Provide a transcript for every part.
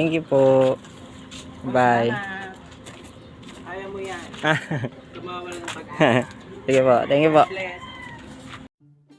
Thank you po. Bye. Ayaw mo yan. Tumawala ng pag Sige po. Thank you po.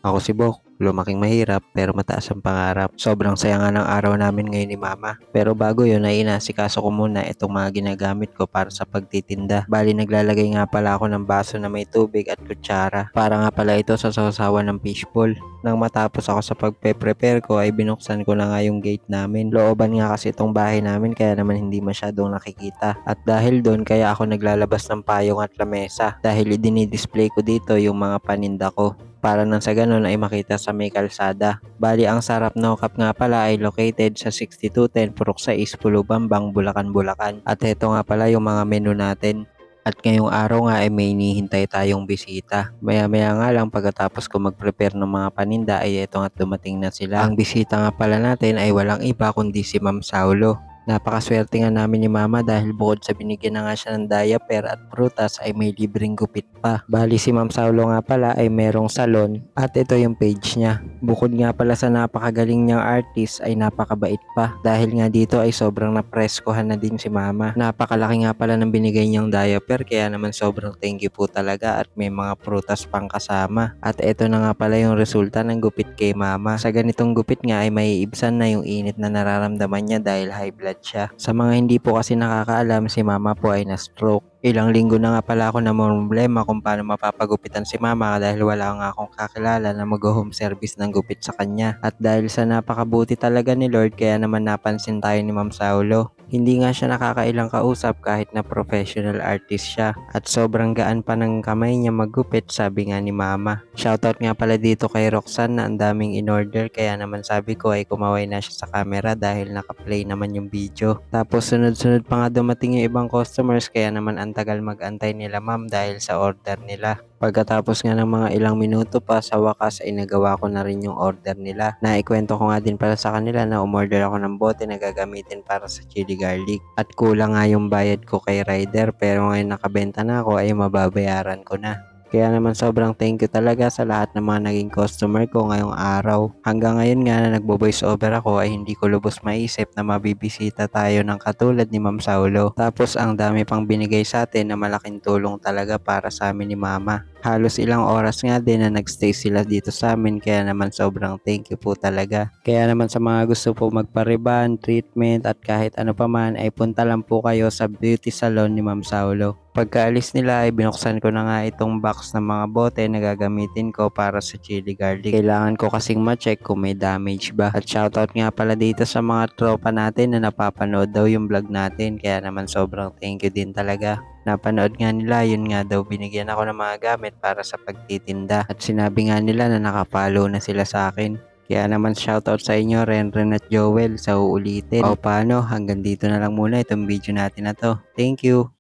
Ako si Bok, lumaking mahirap pero mataas ang pangarap. Sobrang saya nga ng araw namin ngayon ni Mama. Pero bago yun ay inasikaso ko muna itong mga ginagamit ko para sa pagtitinda. Bali naglalagay nga pala ako ng baso na may tubig at kutsara. Para nga pala ito sa sausawan ng fishbowl. Nang matapos ako sa pagpe-prepare ko ay binuksan ko na nga yung gate namin. Looban nga kasi itong bahay namin kaya naman hindi masyadong nakikita. At dahil doon kaya ako naglalabas ng payong at lamesa. Dahil idinidisplay ko dito yung mga paninda ko para nang sa ganun ay makita sa may kalsada. Bali ang sarap no cup nga pala ay located sa 6210 Purok 6 Pulubambang, Bulacan, Bulacan. At ito nga pala yung mga menu natin. At ngayong araw nga ay may hinihintay tayong bisita. Maya maya nga lang pagkatapos ko mag-prepare ng mga paninda ay ito nga dumating na sila. Ang bisita nga pala natin ay walang iba kundi si Ma'am Saulo. Napakaswerte nga namin ni Mama dahil bukod sa binigyan na nga siya ng diaper at prutas ay may libreng gupit pa. Bali si Ma'am Saulo nga pala ay merong salon at ito yung page niya. Bukod nga pala sa napakagaling niyang artist ay napakabait pa dahil nga dito ay sobrang napreskohan na din si Mama. Napakalaki nga pala ng binigay niyang diaper kaya naman sobrang thank you po talaga at may mga prutas pang kasama. At ito na nga pala yung resulta ng gupit kay Mama. Sa ganitong gupit nga ay may na yung init na nararamdaman niya dahil high blood siya. Sa mga hindi po kasi nakakaalam, si Mama po ay na-stroke. Ilang linggo na nga pala ako na problema kung paano mapapagupitan si mama dahil wala nga akong kakilala na mag-home service ng gupit sa kanya. At dahil sa napakabuti talaga ni Lord kaya naman napansin tayo ni Ma'am Saulo. Hindi nga siya nakakailang kausap kahit na professional artist siya. At sobrang gaan pa ng kamay niya maggupit sabi nga ni mama. Shoutout nga pala dito kay Roxanne na ang daming in-order kaya naman sabi ko ay kumaway na siya sa camera dahil nakaplay naman yung video. Tapos sunod-sunod pa nga dumating yung ibang customers kaya naman ang tagal mag-antay nila ma'am dahil sa order nila. Pagkatapos nga ng mga ilang minuto pa sa wakas ay nagawa ko na rin yung order nila. Naikwento ko nga din pala sa kanila na umorder ako ng bote na gagamitin para sa chili garlic. At kulang nga yung bayad ko kay rider pero ngayon nakabenta na ako ay mababayaran ko na. Kaya naman sobrang thank you talaga sa lahat ng mga naging customer ko ngayong araw. Hanggang ngayon nga na nagbo-voice over ako ay hindi ko lubos maisip na mabibisita tayo ng katulad ni Ma'am Saulo. Tapos ang dami pang binigay sa atin na malaking tulong talaga para sa amin ni Mama. Halos ilang oras nga din na nagstay sila dito sa amin kaya naman sobrang thank you po talaga. Kaya naman sa mga gusto po magpariban, treatment at kahit ano pa man ay punta lang po kayo sa beauty salon ni Ma'am Saulo. Pagkaalis nila ay binuksan ko na nga itong box ng mga bote na gagamitin ko para sa chili garlic. Kailangan ko kasing ma-check kung may damage ba. At shoutout nga pala dito sa mga tropa natin na napapanood daw yung vlog natin. Kaya naman sobrang thank you din talaga. Napanood nga nila, yun nga daw binigyan ako ng mga gamit para sa pagtitinda. At sinabi nga nila na nakapollow na sila sa akin. Kaya naman shoutout sa inyo Renren at Joel sa uulitin. O paano, hanggang dito na lang muna itong video natin na to. Thank you!